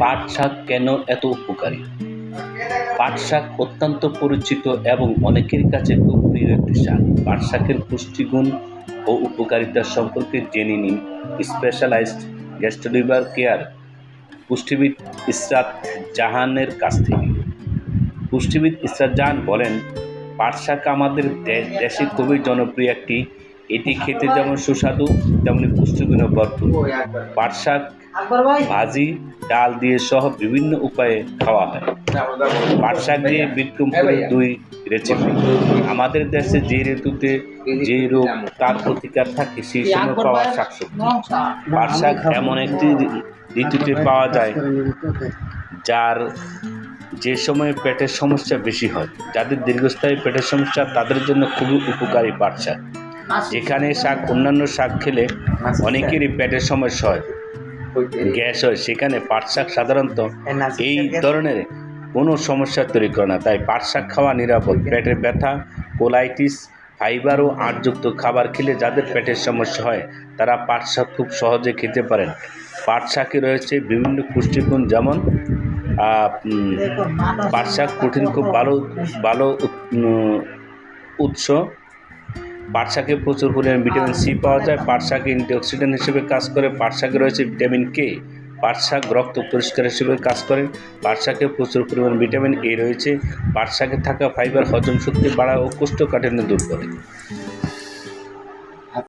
পাট শাক কেন এত উপকারী? পাট শাক অত্যন্ত পরিচিত এবং অনেকের কাছে খুব প্রিয় একটি শাক। পাট শাকের পুষ্টিগুণ ও উপকারিতা সম্পর্কে জেনে নিন। স্পেশালাইজড গ্যাস্ট্রোলিভার কেয়ার পুষ্টিবিদ ইসরাত জাহানের কাছ থেকে। পুষ্টিবিদ ইসরাত জাহান বলেন পাট শাক আমাদের দেশে খুবই জনপ্রিয় একটি এটি খেতে যেমন সুস্বাদু, তেমনি পুষ্টিগুণে ভরপুর। পাট শাক ভাজি, ডাল দিয়ে সহ বিভিন্ন উপায়ে খাওয়া হয়। পাট শাক দিয়ে বিক্রমপুরের দুই রেসিপি। আমাদের দেশে যে ঋতুতে যে রোগ তার প্রতিকার থাকে, সেই সময় পাওয়া শাকসবজি। পাট শাক এমন একটি ঋতুতে পাওয়া যায়, যার যে সময়ে পেটের সমস্যা বেশি হয়। যাদের দীর্ঘস্থায়ী পেটের সমস্যা, তাদের জন্য খুবই উপকারী পাট শাক যেখানে শাক অন্যান্য শাক খেলে অনেকেরই পেটের সমস্যা হয়। গ্যাস হয় সেখানে পাট শাক সাধারণত এই ধরনের কোনো সমস্যা তৈরি করে না। তাই পাট শাক খাওয়া নিরাপদ। পেটের ব্যথা কোলাইটিস ফাইবার ও আটযুক্ত খাবার খেলে যাদের পেটের সমস্যা হয় তারা পাট শাক খুব সহজে খেতে পারেন। পাট শাকে রয়েছে বিভিন্ন পুষ্টিগুণ যেমন পাট শাক প্রোটিন খুব ভালো ভালো উৎস। পাট শাকে প্রচুর পরিমাণে ভিটামিন সি পাওয়া যায়। পাট শাক অ্যান্টিঅক্সিডেন্ট হিসেবে কাজ করে। পাট শাকে রয়েছে ভিটামিন কে। পাট শাক রক্ত পরিষ্কার হিসেবে কাজ করে। পাট শাকে প্রচুর পরিমাণ ভিটামিন এ রয়েছে। পাট শাকে থাকা ফাইবার হজম শক্তি বাড়ায় ও কোষ্ঠকাঠিন্য দূর করে।